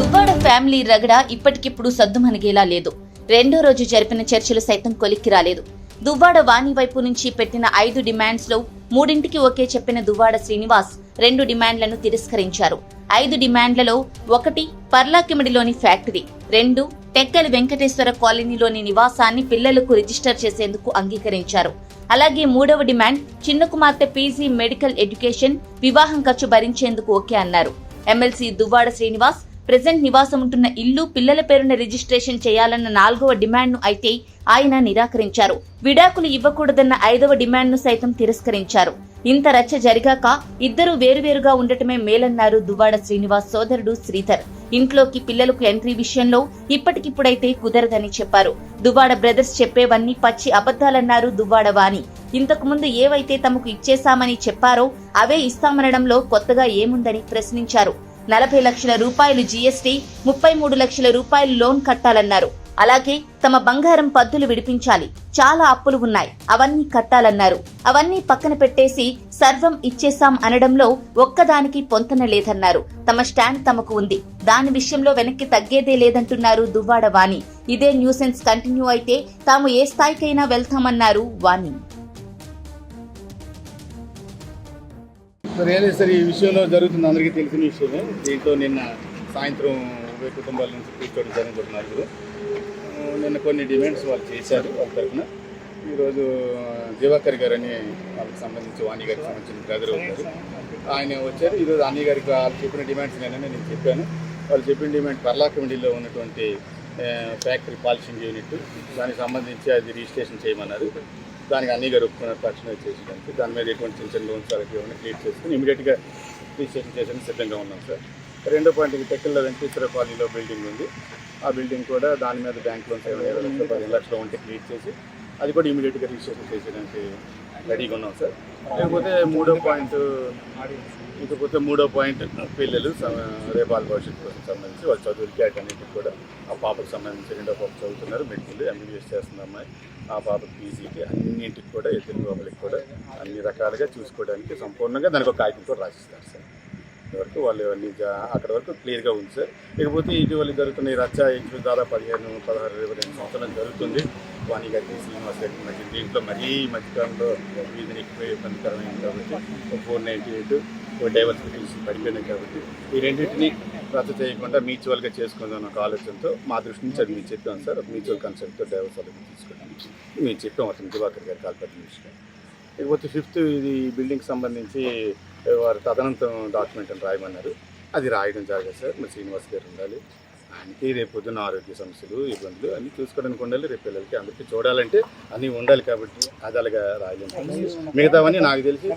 Duvvada family రగడ ఇప్పటికిప్పుడు సద్దుమణిగేలా లేదు. రెండో రోజు జరిపిన చర్చలు సైతం కొలిక్కి రాలేదు. దువ్వాడ వాణి వైపు నుంచి పెట్టిన ఐదు డిమాండ్స్లో మూడింటికి ఒకే చెప్పిన దువ్వాడ శ్రీనివాస్ రెండు డిమాండ్లను తిరస్కరించారు. ఐదు డిమాండ్లలో ఒకటి పర్లాకిమిడిలోని ఫ్యాక్టరీ రెండు టెక్కలి వెంకటేశ్వర కాలనీలోని నివాసాన్ని పిల్లలకు రిజిస్టర్ చేసేందుకు అంగీకరించారు. అలాగే మూడవ డిమాండ్ చిన్న కుమార్తె పీజీ మెడికల్ ఎడ్యుకేషన్ వివాహం ఖర్చు భరించేందుకు ఓకే అన్నారు. ఎమ్మెల్సీ దువ్వాడ శ్రీనివాస్ ప్రెజెంట్ నివాసం ఉంటున్న ఇల్లు పిల్లల పేరున రిజిస్ట్రేషన్ చేయాలన్న నాలుగవ డిమాండ్ను అయితే ఆయన నిరాకరించారు. విడాకులు ఇవ్వకూడదన్న ఐదవ డిమాండ్ను సైతం తిరస్కరించారు. ఇంత రచ్చ జరిగాక ఇద్దరు వేరువేరుగా ఉండటమే మేలన్నారు దువ్వాడ శ్రీనివాస్ సోదరుడు శ్రీధర్. ఇంట్లోకి పిల్లలకు ఎంట్రీ విషయంలో ఇప్పటికిప్పుడైతే కుదరదని చెప్పారు. దువ్వాడ బ్రదర్స్ చెప్పేవన్నీ పచ్చి అబద్ధాలన్నారు దువ్వాడ వాణి. ఇంతకు ముందు ఏవైతే తమకు ఇచ్చేశామని చెప్పారో అవే ఇస్తామనడంలో కొత్తగా ఏముందని ప్రశ్నించారు. నలభై లక్షల రూపాయలు జీఎస్టీ ముప్పై మూడు లక్షల రూపాయలు లోన్ కట్టాలన్నారు. అలాగే తమ బంగారం పద్దులు విడిపించాలి. చాలా అప్పులు ఉన్నాయి. అవన్నీ కట్టాలన్నారు. అవన్నీ పక్కన పెట్టేసి సర్వం ఇచ్చేశాం అనడంలో ఒక్కదానికి పొంతన లేదన్నారు. తమ స్టాండ్ తమకు ఉంది. దాని విషయంలో వెనక్కి తగ్గేదే లేదంటున్నారు దువ్వాడ వాణి. ఇదే న్యూసెన్స్ కంటిన్యూ అయితే తాము ఏ స్థాయికైనా వెళ్తామన్నారు వాణి. సరే ఏదైతే సార్ ఈ విషయంలో జరుగుతుంది? అందరికీ తెలిసిన విషయమే. దీంతో నిన్న సాయంత్రం ఉభయ కుటుంబాల నుంచి కూర్చోవడం జరిగింది నలుగురు. నిన్న కొన్ని డిమాండ్స్ వాళ్ళు చేశారు వాళ్ళ తరఫున. ఈరోజు దివాకర్ గారు అని వాళ్ళకి సంబంధించి వాణి గారికి సంబంధించిన బ్రదర్ అవుతారు ఆయన వచ్చారు. ఈరోజు అన్ని గారికి వాళ్ళు చెప్పిన డిమాండ్స్ నేనని నేను చెప్పాను. వాళ్ళు చెప్పిన డిమాండ్ పర్లా కమిటీలో ఉన్నటువంటి ఫ్యాక్టరీ పాలిషింగ్ యూనిట్. దానికి సంబంధించి అది రిజిస్ట్రేషన్ చేయమన్నారు. దానికి అన్ని గారు ఒప్పుకున్నారు తక్షణమే దాని మీద ఎటువంటి చిన్న చిన్న లోన్స్ వాళ్ళకి ఏమైనా క్లియర్ చేసుకుని ఇమీడియట్గా రిజిస్ట్రేషన్ చేసేందుకు సిద్ధంగా ఉన్నాం సార్. రెండో పాయింట్ ఇది టెక్కల్లో వెంకటేశ్వర కాలనీలో బిల్డింగ్ ఉంది. ఆ బిల్డింగ్ కూడా దాని మీద బ్యాంక్ లోన్స్ ఏమైనా పదిహేను లక్షలు ఉంటే క్లీట్ చేసి అది కూడా ఇమీడియట్గా రిజిస్ట్రేషన్ చేసేదానికి రెడీగా ఉన్నాం సార్. లేకపోతే మూడో పాయింట్ ఇకపోతే మూడో పాయింట్ పిల్లలు రేపాల భవిష్యత్తు కోసం సంబంధించి వాళ్ళ చదువులు క్యాట్ అన్నిటికి కూడా ఆ పాపకు సంబంధించి రెండో పాప చదువుతున్నారు. మెడికల్ ఎంబీబీఎస్ చేస్తున్న అమ్మాయి. ఆ పాపకి పీజీకి అన్నింటికి కూడా ఇద్దరు లోపలికి కూడా అన్ని రకాలుగా చూసుకోవడానికి సంపూర్ణంగా దానికి ఒక కాగితం కూడా రాసిస్తారు సార్. వరకు వాళ్ళు అన్ని అక్కడ వరకు క్లియర్గా ఉంది సార్. ఇకపోతే ఇటీవల జరుగుతున్న ఈ రచ్చ ఇంచు దాదాపు పదిహేను పదహారు ఇరవై రెండు సంవత్సరాలు జరుగుతుంది. వాణి గారికి శ్రీనివాస్ గారికి మధ్య దీంట్లో మరీ మధ్యకాలంలో వీధిని ఎక్కువ ఇబ్బందికరమైంది కాబట్టి ఫోర్ నైంటీ ఎయిట్ డైవర్స్ పడిపోయినాయి కాబట్టి ఈ రెండింటిని రద్దు చేయకుండా మ్యూచువల్గా చేసుకుందాం ఒక ఆలోచనతో మా దృష్టి నుంచి అది మీరు చెప్పాం సార్. మ్యూచువల్ కన్సెప్ట్తో డైవర్స్ అలాగే తీసుకోవడం మేము చెప్పాం అతను దివాకర్ గారు కాల్పట్టి ఇకపోతే ఫిఫ్త్ ఇది బిల్డింగ్ సంబంధించి వారు తదనంతరం డాక్యుమెంట్ అని రాయమన్నారు అది రాయడం జరగదు సార్ మరి శ్రీనివాస్ గారు ఉండాలి ఆయనకి రేపు పొద్దున్న ఆరోగ్య సమస్యలు ఇబ్బందులు అన్నీ చూసుకోవడానికి ఉండాలి రేపు పిల్లలకి అందరికీ చూడాలంటే అన్నీ ఉండాలి కాబట్టి అది అలాగా రాయలేము మిగతావన్నీ నాకు తెలిసి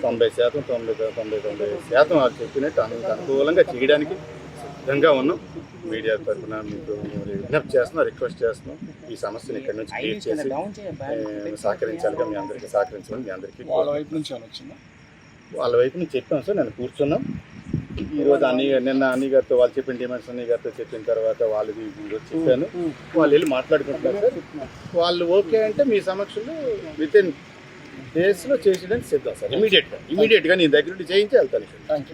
తొంభై శాతం తొంభై తొంభై తొంభై శాతం వాళ్ళు చెప్పినట్టు అందుకు అనుకూలంగా చేయడానికి సిద్ధంగా ఉన్నాం మీడియా తరఫున మీకు విజ్ఞప్తి చేస్తున్నాం రిక్వెస్ట్ చేస్తున్నాం ఈ సమస్యను ఇక్కడ నుంచి క్లియర్ చేసి సహకరించాలిగా మీ అందరికీ సహకరించమని మీ అందరికీ వాళ్ళ వైపు నుంచి ఏమైనా వచ్చిందా వాళ్ళ వైపు నుంచి చెప్పాం సార్ నేను కూర్చున్నాం. ఈ రోజు అన్ని నిన్న అన్ని గారితో వాళ్ళు చెప్పిన డిమాండ్స్ అన్ని గారితో చెప్పిన తర్వాత వాళ్ళది ఈరోజు చెప్పాను. వాళ్ళు వెళ్ళి మాట్లాడుకుంటున్నారు సార్. వాళ్ళు ఓకే అంటే మీ సమక్షంలో విత్ ఇన్ డేస్లో చేసేయడానికి సిద్ధం సార్. ఇమీడియట్గా ఇమీడియట్గా నీ దగ్గర నుండి చేయించి వెళ్తాను థ్యాంక్ యూ